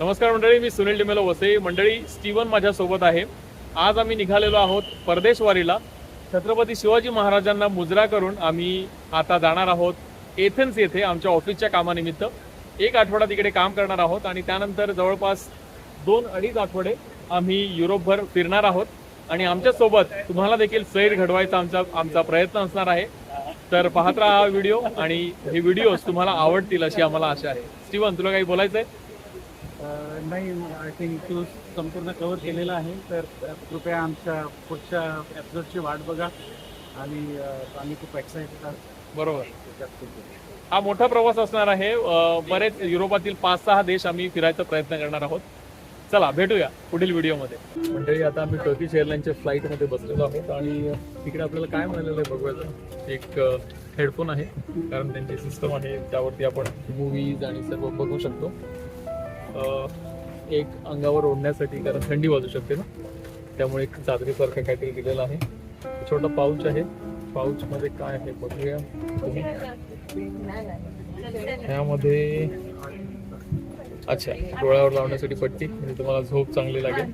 नमस्कार मंडळी मी सुनील डिमेलो वसई. मंडळी स्टीवन माझ्यासोबत आहे. आज आम्ही निघालेलो आहोत परदेशवारीला. छत्रपती शिवाजी महाराजांना मुजरा करून आम्ही आता जाणार आहोत एथेन्स येथे आमच्या ऑफिसच्या कामानिमित्त. एक आठवडा तिकडे काम करणार आहोत आणि त्यानंतर जवळपास दोन अडीच आठवडे आम्ही युरोपभर फिरणार आहोत. आणि आमच्यासोबत तुम्हाला देखील सैर घडवायचा आमचा आमचा प्रयत्न असणार आहे. तर पाहत राहा हा व्हिडिओ आणि हे व्हिडिओज तुम्हाला आवडतील अशी आम्हाला आशा आहे. स्टीवन तुला काही बोलायचं आहे नाही आय थिंक तू संपूर्ण कव्हर केलेला आहे. तर कृपया आमच्या पुढच्या एपिसोडची वाट बघा. आणि आम्ही खूप एक्साइटेड आहोत. बरोबर. हा मोठा प्रवास असणार आहे. बरेच युरोपातील पाच सहा देश आम्ही फिरायचा प्रयत्न करणार आहोत. चला भेटूया पुढील व्हिडिओमध्ये. मंडळी आता आम्ही टर्किश एअरलाईनच्या फ्लाईटमध्ये बसलेलो आहोत आणि तिकडे आपल्याला काय मिळालेलं आहे बघूया एक हेडफोन आहे कारण त्यांची सिस्टम आहे. त्यावरती आपण मूवीज आणि सर्व बघू शकतो. एक अंगावर ओढण्यासाठी कारण थंडी वाजू शकते ना? त्यामुळे एक चादरीसारखं काहीतरी दिलेलं आहे. छोटा पाऊच आहे. पाऊचमध्ये काय आहे बघूया ह्यामध्ये अच्छा डोळ्यावर लावण्यासाठी पट्टी म्हणजे तुम्हाला झोप चांगली लागेल.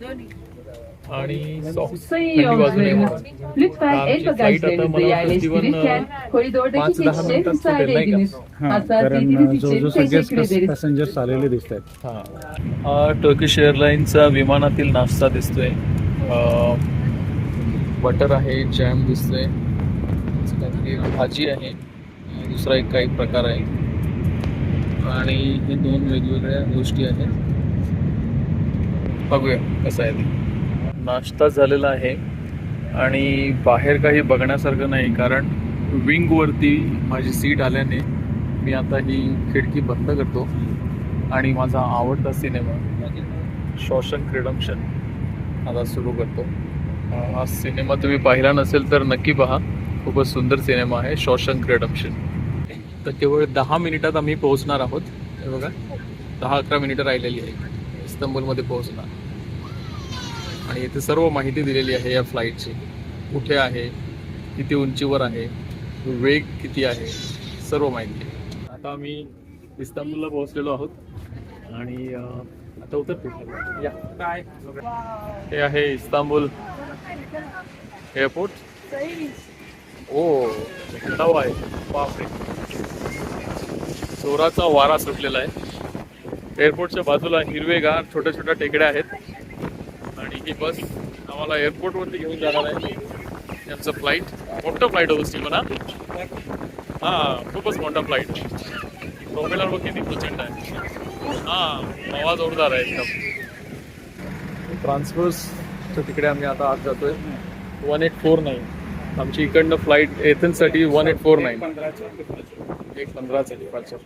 आणि सॉक्स. हां, ederiz. पॅसेंजर्स आलेले दिसत आहेत हा टर्किश एअरलाईनचा विमानातील नाश्ता दिसतोय. बटर आहे जॅम दिसतोय. काहीतरी भाजी आहे. दुसरा एक काही प्रकार आहे. आणि हे दोन वेगवेगळ्या गोष्टी आहेत. बघूया कसं आहे ते. नाश्ता झालेला आहे आणि बाहेर काही बघण्यासारखं नाही कारण विंगवरती माझी सीट आल्याने मी आता ही खिडकी बंद करतो आणि माझा आवडता सिनेमा शॉशन क्रिडम्शन आता सुरू करतो. हा सिनेमा तुम्ही पाहिला नसेल तर नक्की पहा. खूपच सुंदर सिनेमा आहे शॉशन क्रिडम्शन तर केवळ दहा मिनिटात आम्ही पोहोचणार आहोत. हे बघा दहा अकरा मिनिटं राहिलेली आहे इस्तंबूलमध्ये पोहोचणार. आणि इथे सर्व माहिती दिलेली आहे या फ्लाईटची कुठे आहे? किती उंचीवर आहे? वेग किती आहे? सर्व माहिती. आता आम्ही इस्तांबूलला पोहोचलेलो आहोत. आणि आता उतरतो या. काय हे आहे इस्तांबूल एअरपोर्ट. ओ थंडावा आहे. बापरे. चोराचा वारा सुटलेला आहे. एअरपोर्टच्या बाजूला हिरवेगार छोट्या छोट्या टेकड्या आहेत. आणि ही बस आम्हाला एअरपोर्टवरती घेऊन जाणार आहे. यांचं फ्लाईट मोठं फ्लाईट होतं स्टीमन हा हां खूपच मोठा फ्लाईट प्रोपेलर बघ किती प्रचंड आहे. हां आवाज जोरदार आहे एकदम. ट्रान्सफर्सच्या तिकडे आम्ही आता आत जातोय. वन एट फोर नाईन आमची इकडनं फ्लाईट एथेन्ससाठी वन एट फोर नाईन एक पंधराचं डिपार्चर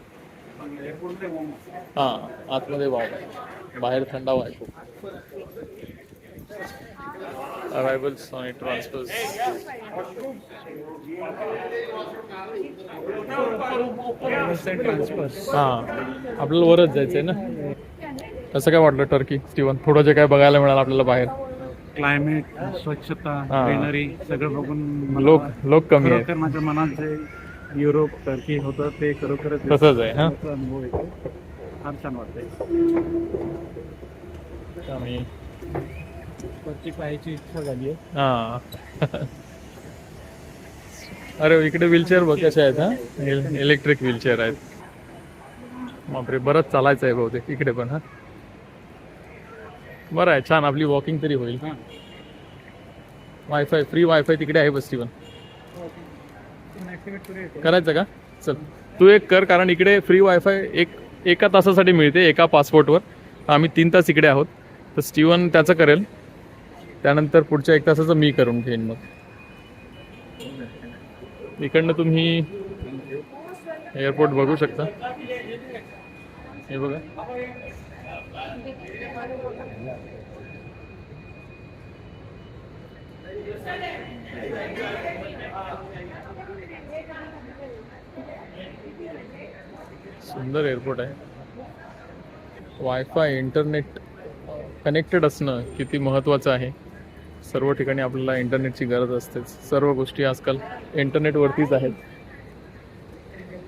हां आतमध्ये वाव. आहे बाहेर थंडावा आहे खूप. अरायवल्स आणि ट्रान्सफर्स हां आपल्याला वरच जायचंय ना? कसं काय वाटलं टर्की स्टीवन थोडं जे काय बघायला मिळालं आपल्याला बाहेर? क्लायमेट स्वच्छता हां. ग्रीनरी सगळं बघून मला लोक लोक कमी आहेत. खरोखर माझ्या मनात जे युरोप टर्की होतं ते खरोखरच तसंच आहे हा? त्याचा अनुभव येतो फार छान वाटतंय. आणि वरती पाहायची इच्छा झाली आहे. हा. अरे इकडे व्हीलचेअर बघ कशा आहेत हा? इलेक्ट्रिक व्हीलचेअर आहेत. बापरे बरंच चालायचं आहे बहुतेक इकडे पण हा? बरं आहे छान. आपली वॉकिंग तरी होईल. वायफाय फ्री वायफाय तिकडे आहे बस पण. करायचं का? चल. तू एक कर कारण इकडे फ्री वायफाय एक एका तासासाठी मिळते एका पासपोर्टवर आम्ही तीन तास इकडे आहोत. तर स्टीवन त्याचं करेल. त्यानंतर पुढच्या एक तासाचं मी करून घेईन मग. इकडनं तुम्ही एअरपोर्ट बघू शकता. हे बघा. सुंदर एअरपोर्ट आहे. वायफाय इंटरनेट कनेक्टेड असणं किती महत्त्वाचं आहे. सर्व ठिकाणी आपल्याला इंटरनेटची गरज असतेच. सर्व गोष्टी आजकाल इंटरनेटवरतीच आहेत.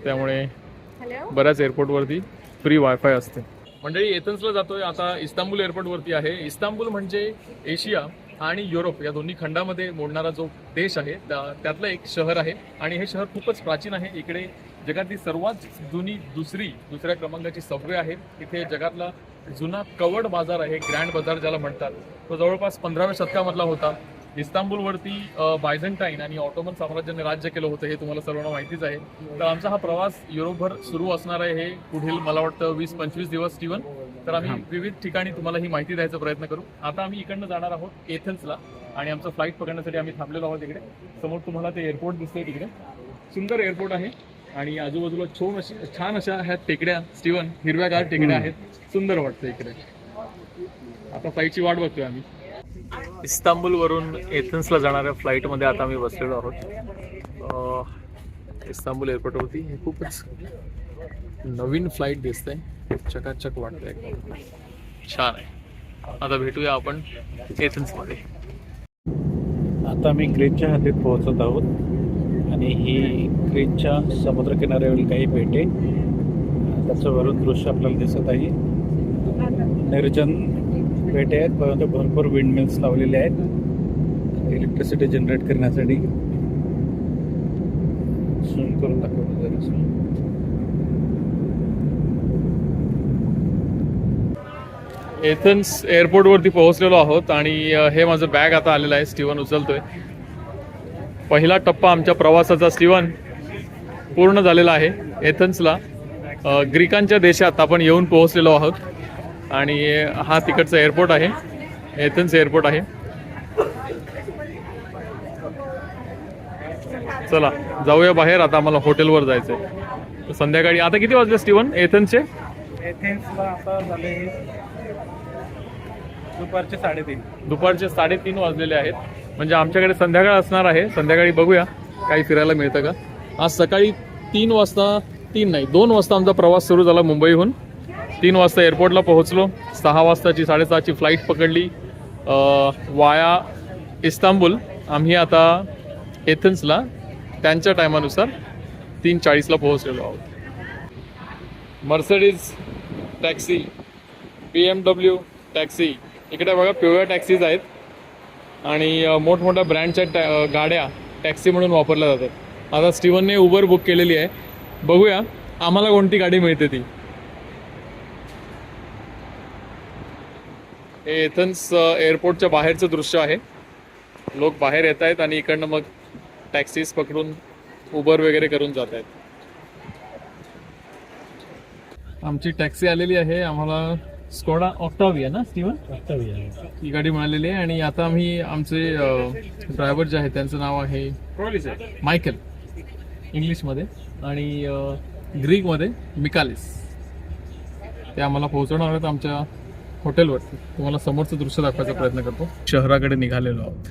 त्यामुळे बऱ्याच एअरपोर्टवरती फ्री वायफाय असते. मंडळी एथन्सला जातोय. आता इस्तांबूल एअरपोर्टवरती आहे. इस्तांबूल म्हणजे एशिया आणि युरोप या दोन्ही खंडामध्ये मोडणारा जो देश आहे त्या- त्यातलं एक शहर आहे. आणि हे शहर खूपच प्राचीन आहे. इकडे जगातली सर्वात जुनी दुसरी दुसऱ्या क्रमांकाची सबवे आहे. इथे जगातला जुना कवड बाजार आहे ग्रँड बाजार ज्याला म्हणतात. तो जवळपास पंधराव्या शतकामधला होता. इस्तांबूलवरती बायझंटाईन आणि ऑटोमन साम्राज्याने राज्य केलं होतं हे तुम्हाला सर्वांना माहितीच आहे. तर आमचा हा प्रवास युरोपभर सुरू असणार आहे हे पुढील मला वाटतं वीस पंचवीस दिवस स्टीवन तर आम्ही विविध ठिकाणी तुम्हाला ही माहिती द्यायचा प्रयत्न करू. आता आम्ही इकडनं जाणार आहोत एथन्सला आणि आमचं फ्लाईट पकडण्यासाठी आम्ही थांबलेलो आहोत इकडे. समोर तुम्हाला ते एअरपोर्ट दिसतंय तिकडे. सुंदर एअरपोर्ट आहे. आणि आजूबाजूला छान अशी छान अशा ह्या टेकड्या स्टीवन हिरव्यागार टेकड्या आहेत. सुंदर वाटतं इकडे. आता फ्लाईटची वाट बघतोय आम्ही. इस्तांबूलवरून एथन्सला जाणाऱ्या फ्लाईटमध्ये आता आम्ही बसलेलो आहोत. अं, इस्तांबूल एअरपोर्टवरती हे खूपच नवीन फ्लाईट दिसतंय. चकाचक वाटतंय एकदम. छान आहे. आता भेटूया आपण एथन्समध्ये. आता आम्ही ग्रीनच्या हद्दीत पोहोचत आहोत. आणि ही ग्रीनच्या समुद्रकिनाऱ्यावरील काही बेटे त्याचं वरून दृश्य आपल्याला दिसत आहे. निर्जन बेटे आहेत परंतु भरपूर विंड मिल्स लावलेले आहेत. इलेक्ट्रिसिटी जनरेट करण्यासाठी. झूम करून दाखवतो जरा एथन्स एअरपोर्टवरती पोहोचलेलो आहोत आणि हे माझं बॅग आता आलेलं आहे स्टीवन उचलतोय. पहिला टप्पा आमच्या प्रवासाचा स्टीवन पूर्ण झालेला आहे एथन्सला. ग्रीकांच्या देशात आपण येऊन पोहोचलेलो आहोत आणि हा तिकडचा एअरपोर्ट आहे एथन्स एअरपोर्ट आहे. चला जाऊया बाहेर आता आम्हाला हॉटेलवर जायचं आहे संध्याकाळी आता किती वाजले स्टीवन एथन्सचे? दुपारचे साडेतीन. दुपारचे साडेतीन वाजलेले आहेत. म्हणजे आमच्याकडे संध्याकाळ असणार आहे. संध्याकाळी बघूया. काही फिरायला मिळतं का? आज सकाळी तीन वाजता तीन नाही दोन वाजता आमचा प्रवास सुरू झाला मुंबईहून. तीन वाजता एअरपोर्टला पोहोचलो. सहा वाजताची साडेसहाची फ्लाईट पकडली. वाया इस्तांबूल. आम्ही आता एथन्सला त्यांच्या टायमानुसार तीन चाळीसला पोहोचलेलो आहोत. Mercedes taxi B M W taxi. इकडे बघा पिवळ्या टॅक्सीज आहेत. आणि मोठमोठ्या ब्रँडच्या टॅ गाड्या टॅक्सी म्हणून वापरल्या जातात. आता स्टीवनने उबर बुक केलेली आहे. बघूया आम्हाला कोणती गाडी मिळते ती? हे एथन्स एअरपोर्टच्या बाहेरचं दृश्य आहे. लोक बाहेर येत आहेत आणि इकडनं मग टॅक्सीज पकडून उबर वगैरे करून जात आहेत. आमची टॅक्सी आलेली आहे. आम्हाला स्कोडा ऑक्टाविया ना स्टीवन? ही गाडी मिळालेली आहे आणि आता आम्ही आमचे ड्रायव्हर जे आहेत त्यांचं नाव आहे मायकेल. इंग्लिशमध्ये आणि ग्रीकमध्ये मिकालिस. ते आम्हाला पोहोचवणार आहेत आमच्या हॉटेलवरती. तुम्हाला समोरचं दृश्य दाखवायचा प्रयत्न करतो. शहराकडे निघालेलो आहोत.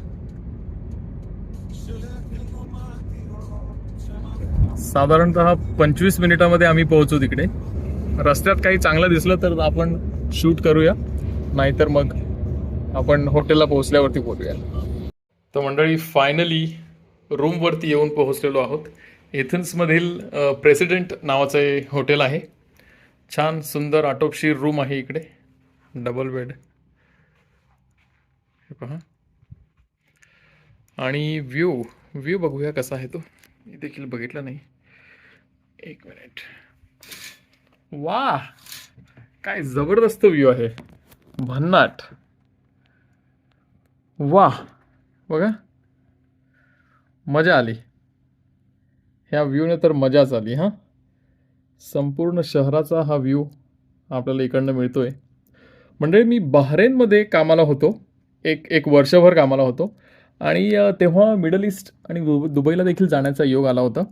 साधारणतः पंचवीस मिनिटामध्ये आम्ही पोहोचू तिकडे. रस्त्यात काही चांगलं दिसलं तर आपण शूट करूया नाहीतर मग आपण हॉटेलला पोहोचल्यावरती बोलूया. तर मंडळी फायनली रूमवरती येऊन पोहोचलेलो आहोत. एथन्समधील प्रेसिडेंट नावाचं हे हॉटेल आहे. छान सुंदर आटोपशीर रूम आहे इकडे. डबल बेड हे पहा. आणि व्ह्यू व्ह्यू बघूया कसा आहे तो. मी देखील बघितला नाही. एक मिनिट वा काय जबरदस्त व्ह्यू आहे. भन्नाट. वा बघा. मजा आली. ह्या व्ह्यूने तर मजाच आली हां. संपूर्ण शहराचा हा व्ह्यू आपल्याला इकडनं मिळतोय. म्हणजे मी बहरेनमध्ये कामाला होतो. एक एक वर्षभर कामाला होतो. आणि तेव्हा मिडल ईस्ट आणि दुबईला देखील जाण्याचा योग आला होता.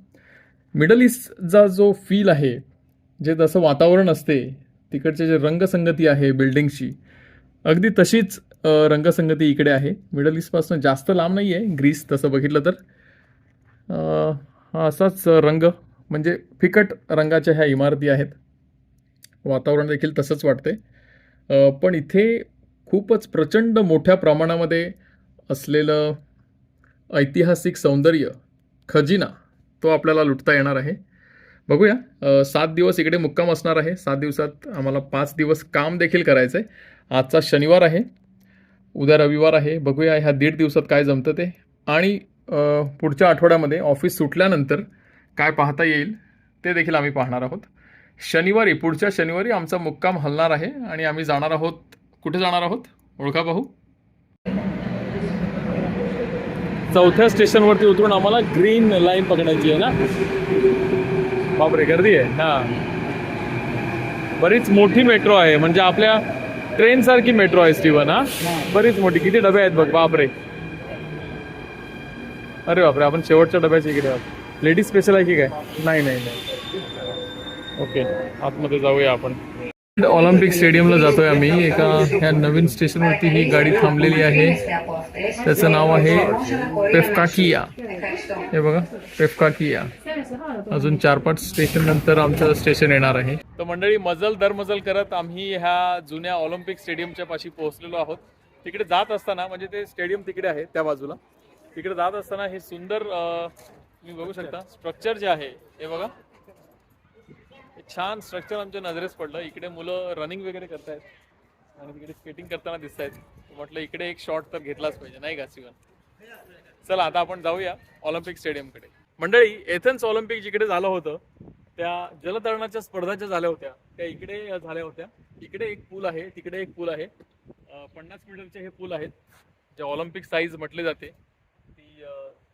मिडल ईस्टचा जो फील आहे जे जसं वातावरण असते तिकडचे जे रंगसंगती आहे बिल्डिंगची अगदी तशीच रंगसंगती इकडे आहे. मिडल ईस्टपासून जास्त लांब नाही आहे ग्रीस तसं बघितलं तर. हा असाच रंग म्हणजे फिकट रंगाच्या ह्या इमारती आहेत. वातावरण देखील तसंच वाटते पण इथे खूपच प्रचंड मोठ्या प्रमाणामध्ये असलेलं ऐतिहासिक सौंदर्य खजिना तो आपल्याला लुटता येणार आहे. बघूया. सात दिवस इकडे मुक्काम असणार आहे. सात दिवसात आम्हाला पाच दिवस काम देखील करायचं आहे आजचा शनिवार आहे. उद्या रविवार आहे. बघूया ह्या दीड दिवसात काय जमतं ते. आणि पुढच्या आठवड्यामध्ये ऑफिस सुटल्यानंतर काय पाहता येईल ते देखील आम्ही पाहणार आहोत. शनिवारी पुढच्या शनिवारी आमचा मुक्काम हलणार आहे आणि आम्ही जाणार आहोत. कुठे जाणार आहोत? ओळखा पाहू चौथ्या स्टेशनवरती उतरून आम्हाला ग्रीन लाईन पकडायची आहे ना? बापरे गर्दी आहे. हा. बरीच मोठी मेट्रो आहे. म्हणजे आपल्या ट्रेन सारखी मेट्रो आहे स्टीवन हा. बरीच मोठी. किती डबे आहेत बघ बापरे. अरे बापरे आपण शेवटच्या डब्याच्या इकडे आहोत. लेडीज स्पेशल आहे की काय? नाही नाही नाही. ओके आतमध्ये जाऊया आपण. ऑलिम्पिक स्टेडियमला जातोय आम्ही. एका ह्या नवीन स्टेशनवरती ही गाडी थांबलेली आहे. त्याचं नाव आहे पेफकाकिया. हे बघा पेफकाकिया. अजून चार पाच स्टेशन नंतर आमचं स्टेशन येणार आहे. तर मंडळी मजल दरमजल करत आम्ही ह्या जुन्या ऑलिम्पिक स्टेडियमच्या पाशी पोहोचलेलो आहोत. तिकडे जात असताना म्हणजे ते स्टेडियम तिकडे आहे त्या बाजूला. तिकडे जात असताना हे सुंदर तुम्ही बघू शकता स्ट्रक्चर जे आहे हे बघा. छान स्ट्रक्चर आमच्या नजरेस पडलं. इकडे मुलं रनिंग वगैरे करतायत. आणि तिकडे स्केटिंग करताना दिसत आहेत म्हटलं इकडे एक शॉट तर घेतलाच पाहिजे नाही का सिवन चला आता आपण जाऊया ऑलिम्पिक स्टेडियमकडे. मंडळी एथन्स ऑलिम्पिक जिकडे झालं होतं त्या जलतरणाच्या स्पर्धा ज्या झाल्या होत्या त्या इकडे झाल्या होत्या. इकडे एक पूल आहे तिकडे एक पूल आहे. पन्नास मीटरचे हे पूल आहेत जे ऑलिम्पिक साईज म्हटले जाते. ती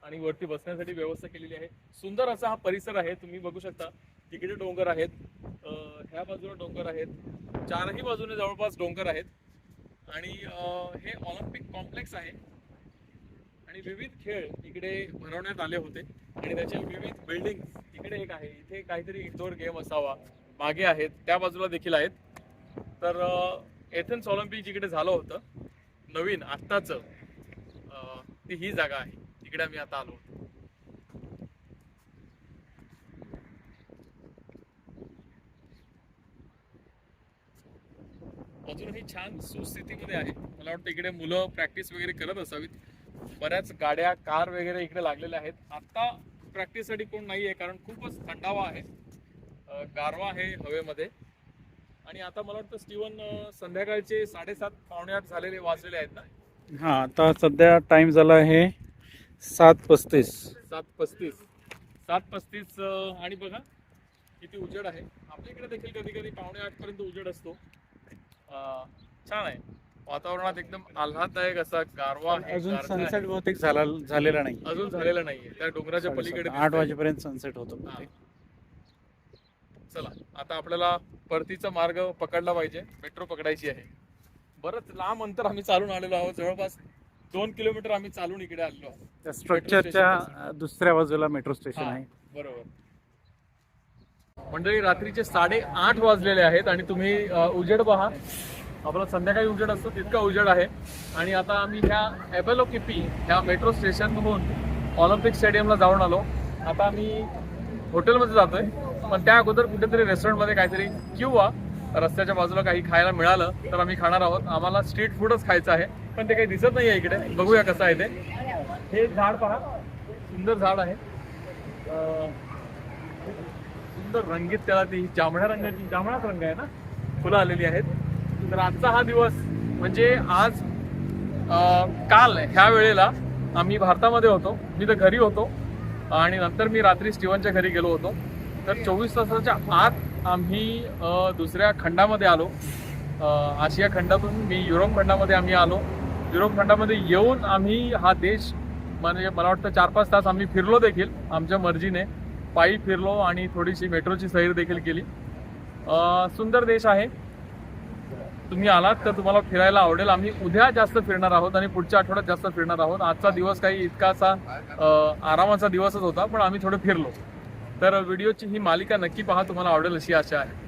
आणि वरती बसण्यासाठी व्यवस्था केलेली आहे. सुंदर असा हा परिसर आहे तुम्ही बघू शकता. तिकडे डोंगर आहेत. ह्या बाजूला डोंगर आहेत. चारही बाजूने जवळपास डोंगर आहेत. आणि हे ऑलिम्पिक कॉम्प्लेक्स आहे. आणि विविध खेळ इकडे भरवण्यात आले होते. आणि त्याचे विविध बिल्डिंग इकडे एक आहे. इथे काहीतरी इंडोर गेम असावा. मागे आहेत. त्या बाजूला देखील आहेत. तर एथेन्स ऑलिम्पिक जिकडे झालं होतं. नवीन आत्ताचं ती ही जागा आहे. तिकडे आम्ही आता आलो होतो. अजूनही छान सुस्थितीमध्ये आहे मला वाटतं इकडे मुलं प्रॅक्टिस वगैरे करत असावीत. बऱ्याच गाड्या कार वगैरे इकडे लागलेल्या आहेत. आता प्रॅक्टिससाठी कोण नाही आहे कारण खूपच थंडावा आहे. गारवा आहे हवेमध्ये. आणि आता मला वाटतं स्टीवन संध्याकाळचे साडेसात पावणे आठ झालेले वाजलेले आहेत ना? हा आता सध्या टाइम झाला आहे सात पस्तीस. सात पस्तीस. सात पस्तीस आणि बघा किती उजेड आहे. आपल्या इकडे देखील कधी कधी पावणे आठ पर्यंत उजेड असतो. छान आहे. वातावरणात एकदम आल्हाददायक असा गारवा आहे अजून गारठा आहे. सनसेट बहुतेक झाला झालेला नाही. अजून झालेलं नाहीये. त्या डोंगराच्या पलीकडे आठ दिसतंय. वाजेपर्यंत सनसेट होतो. बहुतेक. चला आता आपल्याला परतीचा मार्ग पकडला पाहिजे. मेट्रो पकडायची आहे. बरंच लांब अंतर आम्ही चालून आलेलो आहोत. जवळपास दोन किलोमीटर आम्ही चालून इकडे आलेलो आहोत. त्या स्ट्रक्चरच्या दुसऱ्या बाजूला मेट्रो स्टेशन हा, आहे. बरोबर. मंडळी रात्रीचे साडे आठ वाजलेले आहेत आणि तुम्ही उजेड पहा आपला संध्याकाळी उजेड असतो तितका उजेड आहे. आणि आता आम्ही ह्या एबेलो किपी ह्या मेट्रो स्टेशनमधून ऑलिम्पिक स्टेडियमला जाऊन आलो. आता आम्ही हॉटेलमध्ये जातोय. पण त्या अगोदर कुठेतरी रेस्टॉरंटमध्ये काहीतरी किंवा रस्त्याच्या बाजूला काही खायला मिळालं तर आम्ही खाणार आहोत. आम्हाला स्ट्रीट फूडच खायचं आहे पण ते काही दिसत नाही आहे इकडे. बघूया कसं आहे ते. हे झाड पहा. सुंदर झाड आहे. सुंदर रंगीत त्याला ती जांभळ्या रंगाची जांभळाच रंग आहे ना? फुलं आलेली आहेत. तर आजचा हा दिवस म्हणजे आज अं, काल ह्या वेळेला आम्ही भारतामध्ये होतो. मी तर घरी होतो. आणि नंतर मी रात्री स्टीवनच्या घरी गेलो होतो. तर चोवीस तासाच्या आत आम्ही दुसऱ्या खंडामध्ये आलो. आशिया खंडातून मी युरोप खंडामध्ये आम्ही आलो. युरोप खंडामध्ये येऊन आम्ही हा देश म्हणजे मला वाटतं चार पाच तास आम्ही फिरलो देखील आमच्या मर्जीने. पायी फिरलो आणि थोडीशी मेट्रोची सैर देखील केली. सुंदर देश आहे. तुम्ही आलात तर तुम्हाला फिरायला आवडेल. आम्ही उद्या जास्त फिरणार आहोत आणि पुढच्या आठवड्यात जास्त फिरणार आहोत. आजचा दिवस काही इतकासा आरामाचा दिवसच होता पण आम्ही थोडं फिरलो. तर व्हिडिओची ही मालिका नक्की पहा तुम्हाला आवडेल अशी आशा आहे.